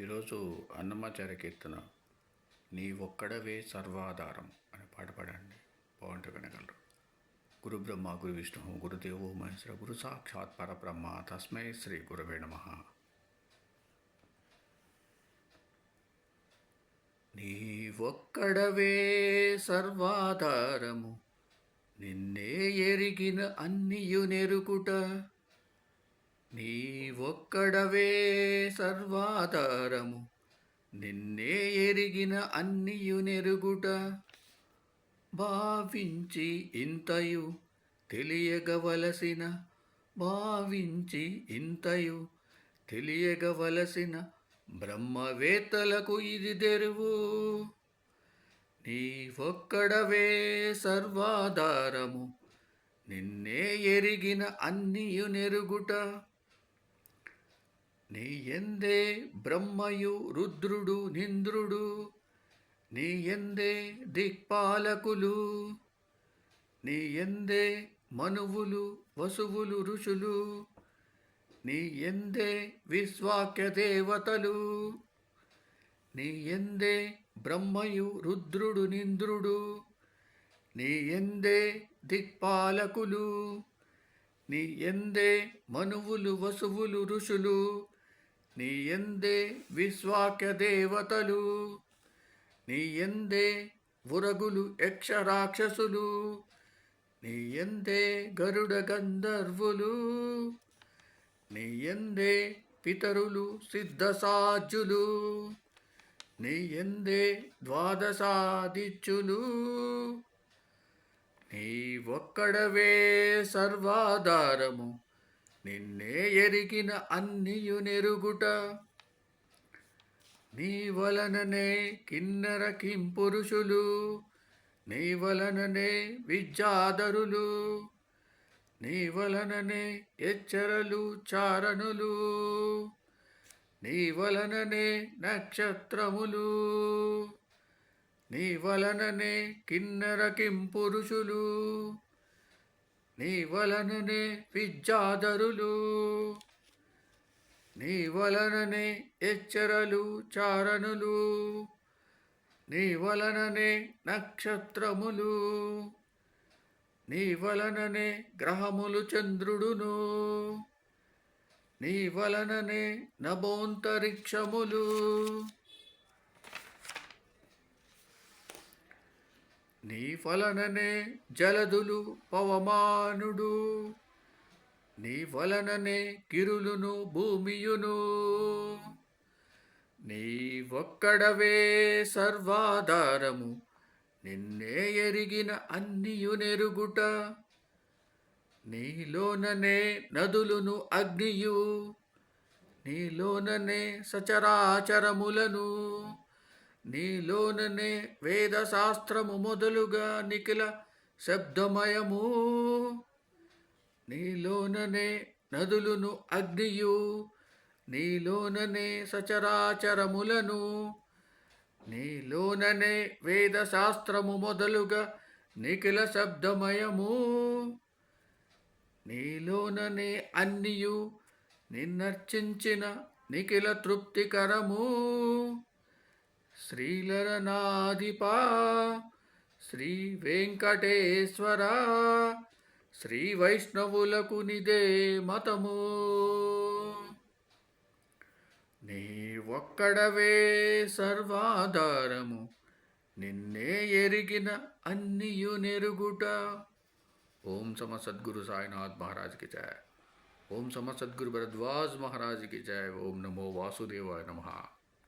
ఈరోజు అన్నమాచార్య కీర్తన నీ ఒక్కడవే సర్వాధారం అనే పాట పాడండి. బాగుంటే వినగలరు. గురు బ్రహ్మ గురు విష్ణు గురుదేవో మహేశ్వర గురు సాక్షాత్ పరబ్రహ్మ తస్మై శ్రీ గురవే నమ. నీ ఒక్కడవే సర్వాధారము నిన్నే ఎరిగిన అన్నియు నెరుకుట నీ ఒక్కడవే సర్వాధారము. నిన్నే ఎరిగిన అన్నియు నెరుగుట భావించి ఇంతయు తెలియగవలసిన భావించి ఇంతయు తెలియగవలసిన బ్రహ్మవేత్తలకు ఇది తెరువు. నీవొక్కడవే సర్వాధారము. నిన్నే ఎరిగిన అన్నియు నెరుగుట నీ ఎందే బ్రహ్మయు రుద్రుడు నింద్రుడు నీ ఎందే దిక్పాలకులు నీ ఎందే మనువులు వసువులు ఋషులు నీ ఎందే విశ్వాక్య దేవతలు నీ ఎందే బ్రహ్మయు రుద్రుడు నింద్రుడు నీ ఎందే దిక్పాలకులు నీ ఎందే మనువులు వసువులు ఋషులు నీ ఎందే విశ్వాక్య దేవతలు నీ ఎందే ఉరగులు యక్ష రాక్షసులు నీ ఎందే గరుడ గంధర్వులు నీ ఎందే పితరులు సిద్ధసాజులు నీ ఎందే ద్వాదశాదిత్యులు. నీ ఒక్కడవే సర్వాధారము. నిన్నే ఎరిగిన అన్నియు నెరుగుట. నీ వలననే కిన్నర కింపురుషులు నీ వలననే విద్యాధరులు నీ వలననే ఎచ్చరలు చారణులు నీ వలననే నక్షత్రములు నీ వలననే కిన్నర కింపురుషులు నీ వలననే విద్యాధరులు. నీ వలననే ఎచ్చరలు చారణులు. నీ వలననే నక్షత్రములు. నీ వలననే గ్రహములు చంద్రుడును. నీ వలననే నభోంతరిక్షములు. నీ వలననే జలదులు పవమానుడు. నీ వలననే గిరులును భూమియును. నీ ఒక్కడవే సర్వాధారము. నిన్నే ఎరిగిన అన్నియు నెరుగుట. నీలోననే నదులును అగ్నియు. నీలోననే సచరాచరములను. నీలోననే వేదశాస్త్రము మొదలుగా నిఖిల శబ్దమయము. నీలోననే నదులును అగ్నియు. నీలోననే సచరాచరములను. నీలోననే వేదశాస్త్రము మొదలుగా నిఖిల శబ్దమయము. నీలోననే అన్నియు నిన్నర్చించిన నిఖిల తృప్తికరము. శ్రీలరనాధిపా శ్రీ వెంకటేశ్వర శ్రీ వైష్ణవులకు నిదే మతము. నీ ఒక్కడవే సర్వాధారము నిన్నే ఎరిగిన అన్నియు నెరుగుట. ఓం సమ సద్గురు సాయినాథ్ మహారాజ్కి జయ ఓం సమ సద్గురు భరద్వాజ్ మహారాజ్కి జయ ఓం నమో వాసుదేవాయ నమః.